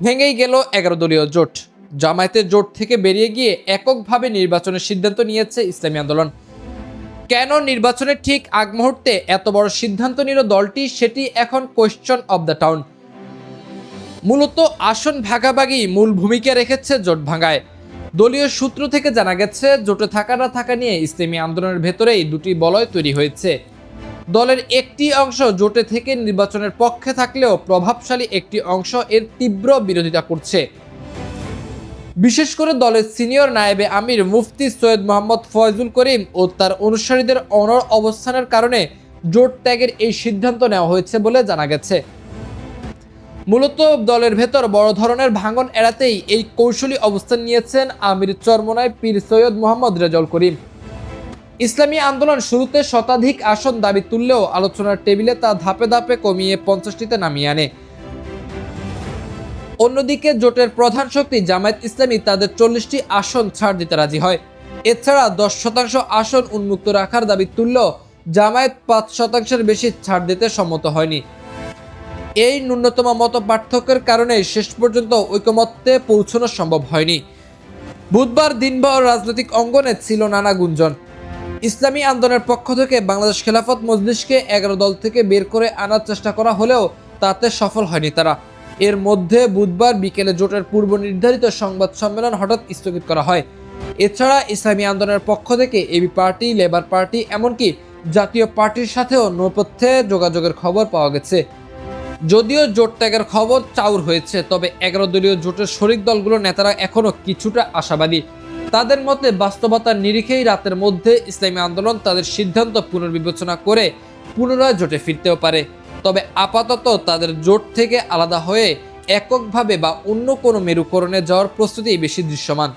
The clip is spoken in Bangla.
ভেঙেই গেল এগারো দলীয় জোট। জামায়াতের জোট থেকে বেরিয়ে গিয়ে এককভাবে নির্বাচনের সিদ্ধান্ত নিয়েছে ইসলামী আন্দোলন। কেন নির্বাচনের ঠিক আগ মুহূর্তে এত বড় সিদ্ধান্ত নিল দলটি সেটি এখন কোয়েশ্চন অব দ্য টাউন মূলত আসন ভাগাভাগি মূল ভূমিকা রেখেছে জোট ভাঙায়। দলীয় সূত্র থেকে জানা গেছে, জোটে থাকা না থাকা নিয়ে ইসলামী আন্দোলনের ভেতরেই দুটি বলয় তৈরি হয়েছে। দলের একটি অংশ জোটে থেকে নির্বাচনের পক্ষে থাকলেও প্রভাবশালী একটি অংশ এর তীব্র বিরোধিতা করছে। বিশেষ করে দলের সিনিয়র নায়েবে আমির মুফতি সৈয়দ মোহাম্মদ ফয়জুল করিম ও তার অনুসারীদের অনর অবস্থানের কারণে জোট ত্যাগের এই সিদ্ধান্ত নেওয়া হয়েছে বলে জানা গেছে। মূলত দলের ভেতর বড় ধরনের ভাঙন এড়াতেই এই কৌশলী অবস্থান নিয়েছেন আমির চরমনায় পীর সৈয়দ মোহাম্মদ রেজল করিম। ইসলামী আন্দোলন শুরুতে শতাধিক আসন দাবি তুললেও আলোচনার টেবিলে তা ধাপে ধাপে কমিয়ে পঞ্চাশটিতে নামিয়ে আনে। অন্যদিকে জোটের প্রধান শক্তি জামায়াত ইসলামী তাদের চল্লিশটি আসন ছাড় দিতে রাজি হয়। এছাড়া দশ শতাংশ আসন উন্মুক্ত রাখার দাবি তুললেও জামায়াত পাঁচ শতাংশের বেশি ছাড় দিতে সম্মত হয়নি। এই ন্যূনতম মত পার্থক্যের কারণে শেষ পর্যন্ত ঐকমত্যে পৌঁছানো সম্ভব হয়নি। বুধবার দিনভর রাজনৈতিক অঙ্গনে ছিল নানা গুঞ্জন। ইসলামী আন্দোলনের পক্ষ থেকে বাংলাদেশ খেলাফত মজলিসকে এগারো দল থেকে বের করে আনার চেষ্টা করা হলেও তাতে সফল হয়নি তারা। এর মধ্যে বুধবার বিকেলে জোটের পূর্ব নির্ধারিত সংবাদ সম্মেলন হঠাৎ স্থগিত করা হয়। এছাড়া ইসলামী আন্দোলনের পক্ষ থেকে এবি পার্টি, লেবার পার্টি এমনকি জাতীয় পার্টির সাথেও নৈপথ্যে যোগাযোগের খবর পাওয়া গেছে। যদিও জোট ত্যাগের খবর চাউর হয়েছে, তবে এগারো দলীয় জোটের শরিক দলগুলোর নেতারা এখনও কিছুটা আশাবাদী। তাদের মতে বাস্তবতার নিরিখেই রাতের মধ্যে ইসলামী আন্দোলন তাদের সিদ্ধান্ত পুনর্বিবেচনা করে পুনরায় জোটে ফিরতেও পারে। তবে আপাতত তাদের জোট থেকে আলাদা হয়ে এককভাবে বা অন্য কোনো মেরুকরণে যাওয়ার প্রস্তুতি বেশি দৃশ্যমান।